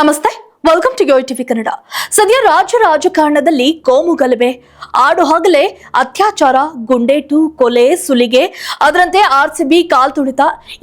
ನಮಸ್ತೆ welcome to Yoyo TV Kannada ಸದ್ಯ ರಾಜ್ಯ ರಾಜಕಾರಣದಲ್ಲಿ ಕೋಮು ಗಲಭೆ. ಆಡು ಹಗಲೇ ಅತ್ಯಾಚಾರ, ಗುಂಡೇಟು, ಕೊಲೆ, ಸುಲಿಗೆ, ಅದರಂತೆ ಆರ್ ಸಿ ಬಿ ಕಾಲ್ ತುಳಿತ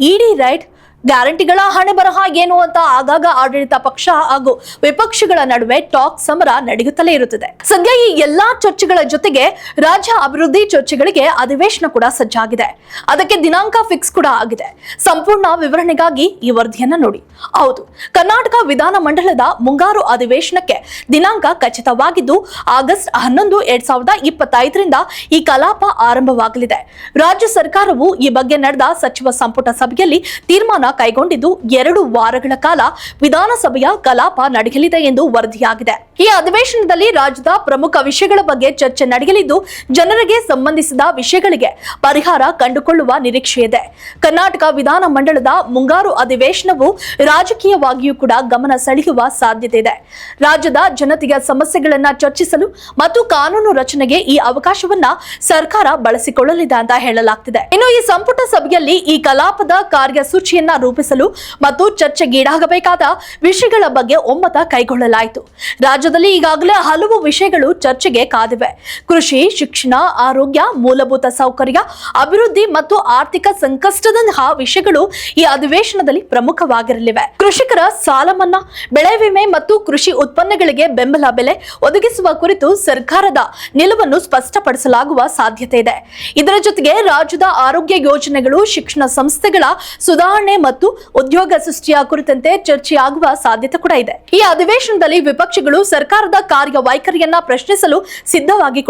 ಇಡಿ ರೈಡ್ ಗ್ಯಾರಂಟಿಗಳ ಹಣೆ ಬರಹ ಏನು ಅಂತ ಆಗಾಗ ಆಡಳಿತ ಪಕ್ಷ ಹಾಗೂ ವಿಪಕ್ಷಗಳ ನಡುವೆ ಟಾಕ್ ಸಮರ ನಡೆಯುತ್ತಲೇ ಇರುತ್ತದೆ. ಸದ್ಯ ಈ ಎಲ್ಲಾ ಚರ್ಚೆಗಳ ಜೊತೆಗೆ ರಾಜ್ಯ ಅಭಿವೃದ್ಧಿ ಚರ್ಚೆಗಳಿಗೆ ಅಧಿವೇಶನ ಕೂಡ ಸಜ್ಜಾಗಿದೆ. ಅದಕ್ಕೆ ದಿನಾಂಕ ಫಿಕ್ಸ್ ಕೂಡ ಆಗಿದೆ. ಸಂಪೂರ್ಣ ವಿವರಣೆಗಾಗಿ ಈ ವರದಿಯನ್ನ ನೋಡಿ. ಹೌದು, ಕರ್ನಾಟಕ ವಿಧಾನ ಮಂಡಲದ ಮುಂಗಾರು ಅಧಿವೇಶನಕ್ಕೆ ದಿನಾಂಕ ಖಚಿತವಾಗಿದ್ದು, ಆಗಸ್ಟ್ ಹನ್ನೊಂದು, ಎರಡ್ ಸಾವಿರದ ಇಪ್ಪತ್ತೈದರಿಂದ ಈ ಕಲಾಪ ಆರಂಭವಾಗಲಿದೆ. ರಾಜ್ಯ ಸರ್ಕಾರವು ಈ ಬಗ್ಗೆ ನಡೆದ ಸಚಿವ ಸಂಪುಟ ಸಭೆಯಲ್ಲಿ ತೀರ್ಮಾನ ಕೈಗೊಂಡಿದ್ದು ಎರಡು ವಾರಗಳ ಕಾಲ ವಿಧಾನಸಭೆಯ ಕಲಾಪ ನಡೆಯಲಿದೆ ಎಂದು ವರದಿಯಾಗಿದೆ. ಈ ಅಧಿವೇಶನದಲ್ಲಿ ರಾಜ್ಯದ ಪ್ರಮುಖ ವಿಷಯಗಳ ಬಗ್ಗೆ ಚರ್ಚೆ ನಡೆಯಲಿದ್ದು, ಜನರಿಗೆ ಸಂಬಂಧಿಸಿದ ವಿಷಯಗಳಿಗೆ ಪರಿಹಾರ ಕಂಡುಕೊಳ್ಳುವ ನಿರೀಕ್ಷೆ ಇದೆ. ಕರ್ನಾಟಕ ವಿಧಾನ ಮಂಡಲದ ಮುಂಗಾರು ಅಧಿವೇಶನವು ರಾಜಕೀಯವಾಗಿಯೂ ಕೂಡ ಗಮನ ಸೆಳೆಯುವ ಸಾಧ್ಯತೆ ಇದೆ. ರಾಜ್ಯದ ಜನತೆಯ ಸಮಸ್ಯೆಗಳನ್ನ ಚರ್ಚಿಸಲು ಮತ್ತು ಕಾನೂನು ರಚನೆಗೆ ಈ ಅವಕಾಶವನ್ನ ಸರ್ಕಾರ ಬಳಸಿಕೊಳ್ಳಲಿದೆ ಅಂತ ಹೇಳಲಾಗ್ತಿದೆ. ಇನ್ನು ಈ ಸಂಪುಟ ಸಭೆಯಲ್ಲಿ ಈ ಕಲಾಪದ ಕಾರ್ಯಸೂಚಿಯನ್ನ ರೂಪಿಸಲು ಮತ್ತು ಚರ್ಚೆಗೀಡಾಗಬೇಕಾದ ವಿಷಯಗಳ ಬಗ್ಗೆ ಒಮ್ಮತ ಕೈಗೊಳ್ಳಲಾಯಿತು. ರಾಜ್ಯದಲ್ಲಿ ಈಗಾಗಲೇ ಹಲವು ವಿಷಯಗಳು ಚರ್ಚೆಗೆ ಕಾದಿವೆ. ಕೃಷಿ, ಶಿಕ್ಷಣ, ಆರೋಗ್ಯ, ಮೂಲಭೂತ ಸೌಕರ್ಯ, ಅಭಿವೃದ್ಧಿ ಮತ್ತು ಆರ್ಥಿಕ ಸಂಕಷ್ಟದಂತಹ ವಿಷಯಗಳು ಈ ಅಧಿವೇಶನದಲ್ಲಿ ಪ್ರಮುಖವಾಗಿರಲಿವೆ. ಕೃಷಿಕರ ಸಾಲ ಮನ್ನಾ, ಬೆಳೆ ವಿಮೆ ಮತ್ತು ಕೃಷಿ ಉತ್ಪನ್ನಗಳಿಗೆ ಬೆಂಬಲ ಬೆಲೆ ಒದಗಿಸುವ ಕುರಿತು ಸರ್ಕಾರದ ನಿಲುವನ್ನು ಸ್ಪಷ್ಟಪಡಿಸಲಾಗುವ ಸಾಧ್ಯತೆ ಇದೆ. ಇದರ ಜೊತೆಗೆ ರಾಜ್ಯದ ಆರೋಗ್ಯ ಯೋಜನೆಗಳು, ಶಿಕ್ಷಣ ಸಂಸ್ಥೆಗಳ ಸುಧಾರಣೆ ಮತ್ತು ಉದ್ಯೋಗ ಸೃಷ್ಟಿಯ ಕುರಿತಂತೆ ಚರ್ಚೆಯಾಗುವ ಸಾಧ್ಯತೆ ಕೂಡ ಇದೆ. ಈ ಅಧಿವೇಶನದಲ್ಲಿ ವಿಪಕ್ಷಗಳು ಸರ್ಕಾರದ ಕಾರ್ಯ ವೈಖರಿಯನ್ನ ಪ್ರಶ್ನಿಸಲು ಸಿದ್ಧವಾಗಿ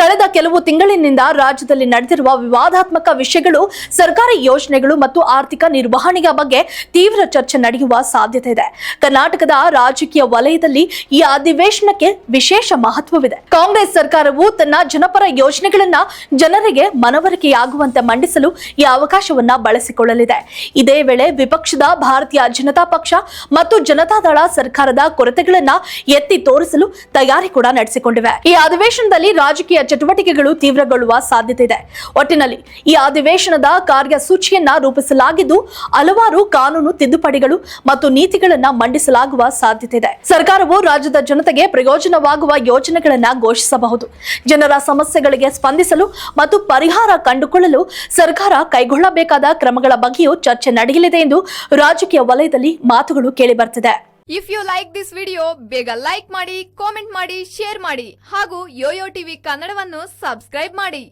ಕಳೆದ ಕೆಲವು ತಿಂಗಳಿನಿಂದ ರಾಜ್ಯದಲ್ಲಿ ನಡೆದಿರುವ ವಿವಾದಾತ್ಮಕ ವಿಷಯಗಳು, ಸರ್ಕಾರಿ ಯೋಜನೆಗಳು ಮತ್ತು ಆರ್ಥಿಕ ನಿರ್ವಹಣೆಯ ಬಗ್ಗೆ ತೀವ್ರ ಚರ್ಚೆ ನಡೆಯುವ ಸಾಧ್ಯತೆ ಇದೆ. ಕರ್ನಾಟಕದ ರಾಜಕೀಯ ವಲಯದಲ್ಲಿ ಈ ಅಧಿವೇಶನಕ್ಕೆ ವಿಶೇಷ ಮಹತ್ವವಿದೆ. ಕಾಂಗ್ರೆಸ್ ಸರ್ಕಾರವು ತನ್ನ ಜನಪರ ಯೋಜನೆಗಳನ್ನ ಜನರಿಗೆ ಮನವರಿಕೆಯಾಗುವಂತೆ ಮಂಡಿಸಲು ಈ ಅವಕಾಶವನ್ನ ಬಳಸಿಕೊಳ್ಳಲಿದೆ. ಇದೇ ವೇಳೆ ವಿಪಕ್ಷದ ಭಾರತೀಯ ಜನತಾ ಪಕ್ಷ ಮತ್ತು ಜನತಾದಳ ಸರ್ಕಾರದ ಕೊರತೆಗಳನ್ನ ಎತ್ತಿ ತೋರಿಸಲು ತಯಾರಿ ಕೂಡ ನಡೆಸಿಕೊಂಡಿವೆ. ಈ ಅಧಿವೇಶನದಲ್ಲಿ ರಾಜಕೀಯ ಚಟುವಟಿಕೆಗಳು ತೀವ್ರಗೊಳ್ಳುವ ಸಾಧ್ಯತೆ ಇದೆ. ಒಟ್ಟಿನಲ್ಲಿ ಈ ಅಧಿವೇಶನದ ಕಾರ್ಯಸೂಚಿಯನ್ನ ರೂಪಿಸಲಾಗಿದ್ದು ಹಲವಾರು ಕಾನೂನು ತಿದ್ದುಪಡಿಗಳು ಮತ್ತು ನೀತಿಗಳನ್ನ ಮಂಡಿಸಲಾಗುವ ಸಾಧ್ಯತೆ ಇದೆ. ಸರ್ಕಾರವು ರಾಜ್ಯದ ಜನತೆಗೆ ಪ್ರಯೋಜನವಾಗುವ ಯೋಜನೆಗಳನ್ನ ಘೋಷಿಸಬಹುದು. ಜನರ ಸಮಸ್ಯೆಗಳಿಗೆ ಸ್ಪಂದಿಸಲು ಮತ್ತು ಪರಿಹಾರ ಕಂಡುಕೊಳ್ಳಲು ಸರ್ಕಾರ ಕೈಗೊಳ್ಳಬೇಕಾದ ಕ್ರಮಗಳ ಬಗ್ಗೆಯೂ ಚರ್ಚೆ ನಡೆಯಲಿದೆ. ಎಂದು ರಾಜಕೀಯ ವಲಯದಲ್ಲಿ ಮಾತುಗಳು ಕೇಳಿಬರ್ತಿದೆ if you like this video ಬೇಗ ಲೈಕ್ ಮಾಡಿ ಕಾಮೆಂಟ್ ಮಾಡಿ ಶೇರ್ ಮಾಡಿ ಹಾಗೂ ಯೋಯೋ ಟಿವಿ ಕನ್ನಡವನ್ನು ಸಬ್ಸ್ಕ್ರೈಬ್ ಮಾಡಿ.